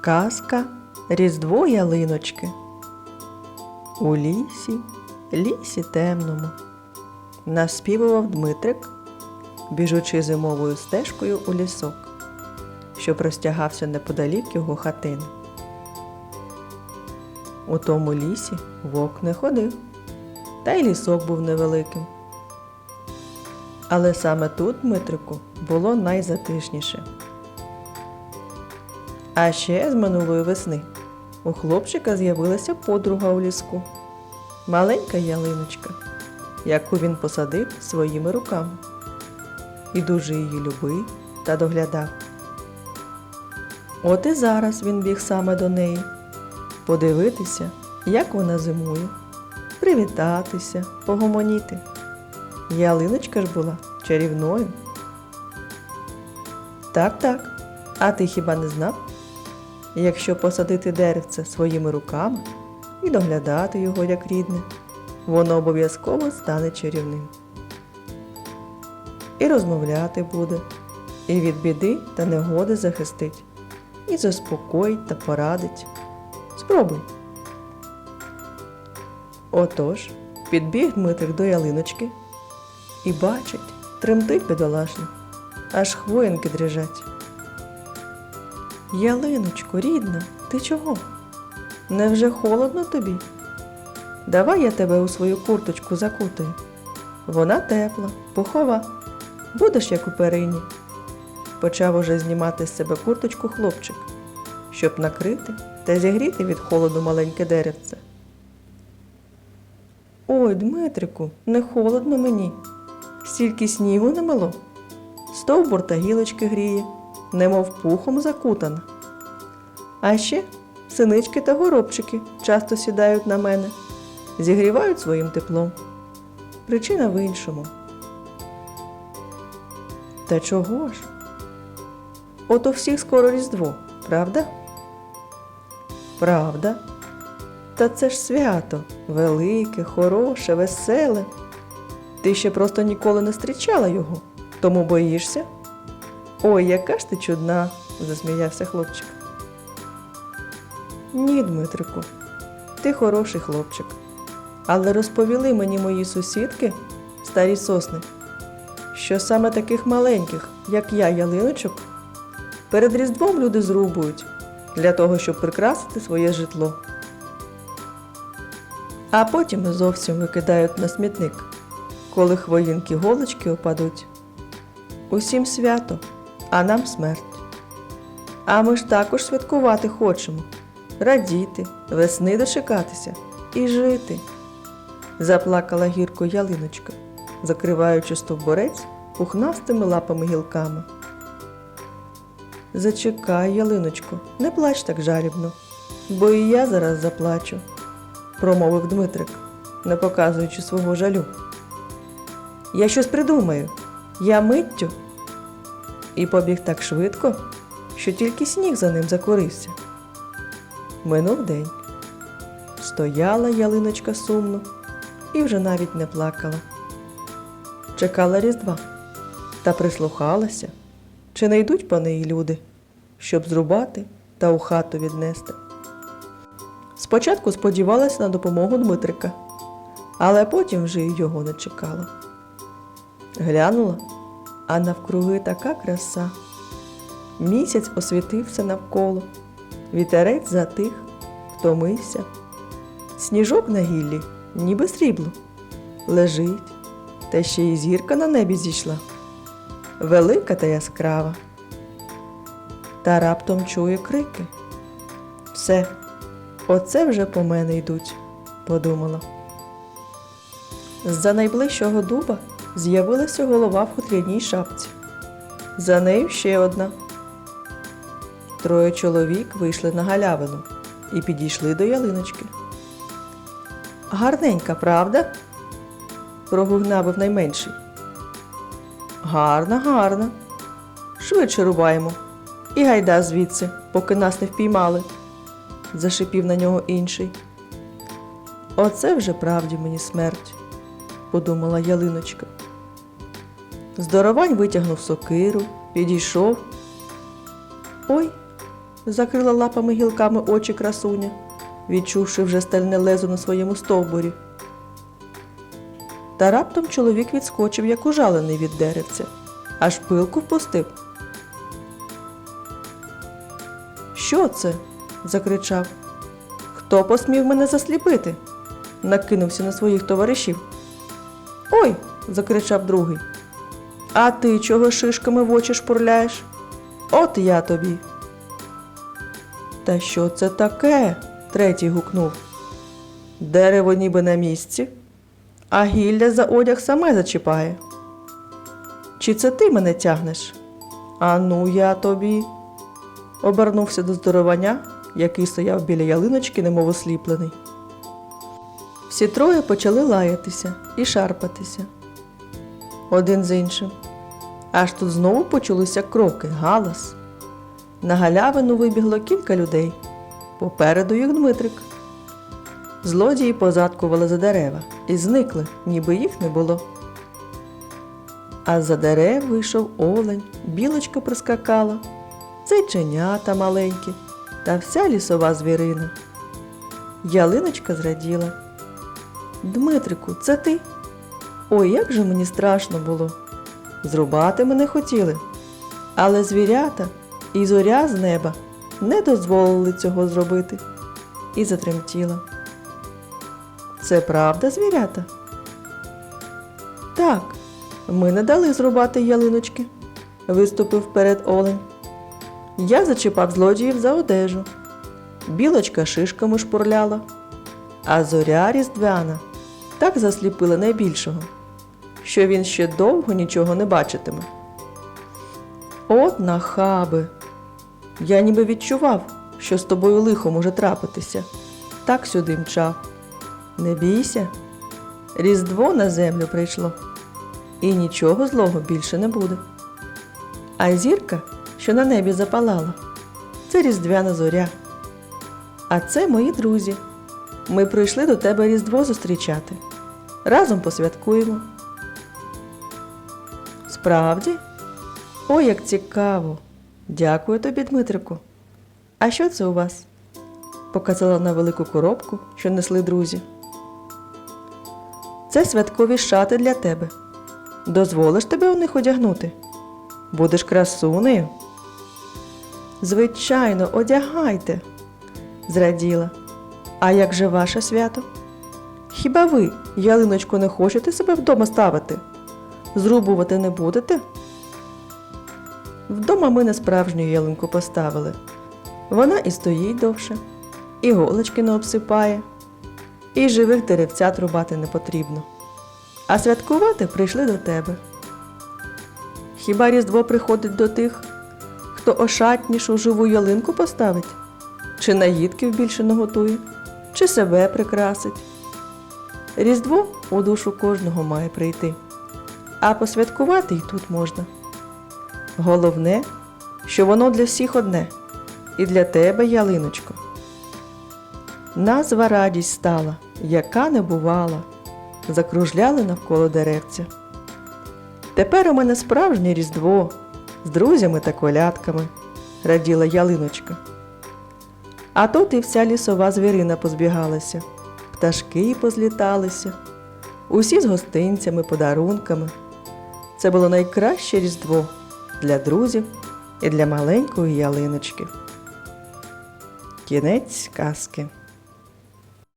Казка Різдво ялиночки. У лісі, лісі темному. Наспівував Дмитрик, біжучи зимовою стежкою у лісок, що простягався неподалік його хатини. У тому лісі вовк не ходив, та й лісок був невеликим. Але саме тут Дмитрику було найзатишніше. А ще з минулої весни у хлопчика з'явилася подруга у ліску. Маленька ялиночка, яку він посадив своїми руками. І дуже її любив та доглядав. От і зараз він біг саме до неї, подивитися, як вона зимує, привітатися, погомоніти. Ялиночка ж була чарівною. Так, так. А ти хіба не знав? Якщо посадити деревце своїми руками і доглядати його як рідне, воно обов'язково стане чарівним. І розмовляти буде, і від біди та негоди захистить, і заспокоїть та порадить. Спробуй. Отож, підбіг Дмитрик до ялиночки і бачить, тремтить бідолашна, аж хвоїнки дрижать. Ялиночко, рідна, ти чого? Невже холодно тобі? Давай я тебе у свою курточку закутаю. Вона тепла, пухова, будеш як у перині. Почав уже знімати з себе курточку хлопчик, щоб накрити та зігріти від холоду маленьке деревце. Ой, Дмитрику, не холодно мені. Стільки снігу намело. Стовбур та гілочки гріє, немов пухом закутана. А ще синички та горобчики часто сідають на мене, зігрівають своїм теплом. Причина в іншому. Та чого ж? От у всіх скоро Різдво, правда? Правда. Та це ж свято велике, хороше, веселе. Ти ще просто ніколи не зустрічала його, тому боїшся? Ой, яка ж ти чудна, засміявся хлопчик. Ні, Дмитрику, ти хороший хлопчик. Але розповіли мені мої сусідки, старі сосни, що саме таких маленьких, як я, ялиночок, перед Різдвом люди зрубують для того, щоб прикрасити своє житло. А потім зовсім викидають на смітник, коли хвоїнки голочки опадуть. Усім свято, а нам смерть. А ми ж також святкувати хочемо, радіти, весни дочекатися і жити. Заплакала гірко ялиночка, закриваючи стовборець пухнастими лапами гілками. Зачекай, ялиночко, не плач так жалібно, бо і я зараз заплачу, промовив Дмитрик, не показуючи свого жалю. Я щось придумаю, я миттю. І побіг так швидко, що тільки сніг за ним закорився. Минув день. Стояла ялиночка сумно і вже навіть не плакала. Чекала Різдва та прислухалася, чи не йдуть по неї люди, щоб зрубати та у хату віднести. Спочатку сподівалася на допомогу Дмитрика, але потім вже й його не чекала. Глянула, а навкруги така краса. Місяць освітився навколо, вітерець затих, втомився. Сніжок на гіллі, ніби срібло, лежить, та ще й зірка на небі зійшла, велика та яскрава. Та раптом чує крики. Все, оце вже по мене йдуть, подумала. З-за найближчого дуба з'явилася голова в хутряній шапці. За нею ще одна. Троє чоловік вийшли на галявину і підійшли до ялиночки. Гарненька, правда? прогугнавив найменший. Гарна, гарна. Швидше рубаємо. І гайда звідси, поки нас не впіймали, зашипів на нього інший. Оце вже правді мені смерть, подумала ялиночка. Здоровань витягнув сокиру, підійшов. Ой, закрила лапами гілками очі красуня, відчувши вже стальне лезо на своєму стовбурі. Та раптом чоловік відскочив, як ужалений від деревця, аж пилку впустив. Що це? закричав. Хто посмів мене засліпити? накинувся на своїх товаришів. Ой. закричав другий. А ти чого шишками в очі шпурляєш? От я тобі. Та що це таке? третій гукнув. Дерево ніби на місці, а гілля за одяг саме зачіпає. Чи це ти мене тягнеш? А ну я тобі. Обернувся до здоровання, який стояв біля ялиночки, немов осліплений. Всі троє почали лаятися і шарпатися один з іншим. Аж тут знову почулися кроки, галас. На галявину вибігло кілька людей. Попереду їх Дмитрик. Злодії позадкували за дерева і зникли, ніби їх не було. А за дерев вийшов олень, білочка прискакала, зайченята маленькі та вся лісова звірина. Ялиночка зраділа. Дмитрику, це ти? Ой, як же мені страшно було. Зрубати мене хотіли. Але звірята і зоря з неба не дозволили цього зробити. І затремтіла. Це правда, звірята? Так, ми не дали зрубати ялиночки, виступив вперед Олень. Я зачіпав злодіїв за одежу. Білочка шишками шпурляла, а зоря різдвяна так засліпила найбільшого, що він ще довго нічого не бачитиме. От нахаби! Я ніби відчував, що з тобою лихо може трапитися. Так сюди мчав. Не бійся, Різдво на землю прийшло, і нічого злого більше не буде. А зірка, що на небі запалала, це різдвяна зоря. А це мої друзі. Ми прийшли до тебе Різдво зустрічати. Разом посвяткуємо. Справді? Ой, як цікаво. Дякую тобі, Дмитрику. А що це у вас? Показала на велику коробку, що несли друзі. Це святкові шати для тебе. Дозволиш тебе у них одягнути? Будеш красунею. Звичайно, одягайте, зраділа. А як же ваше свято? Хіба ви, ялиночку, не хочете себе вдома ставити? Зрубувати не будете? Вдома ми не справжню ялинку поставили. Вона і стоїть довше, і голочки не обсипає, і живих деревцят рубати не потрібно. А святкувати прийшли до тебе. Хіба Різдво приходить до тих, хто ошатнішу живу ялинку поставить, чи наїдків більше наготує, чи себе прикрасить. Різдво у душу кожного має прийти, а посвяткувати й тут можна. Головне, що воно для всіх одне, і для тебе, ялиночко. Назва радість стала, яка не бувала, закружляли навколо деревця. Тепер у мене справжнє Різдво з друзями та колядками, раділа ялиночка. А тут і вся лісова звірина позбігалася, пташки позліталися, усі з гостинцями, подарунками. Це було найкраще Різдво для друзів і для маленької ялиночки. Кінець казки.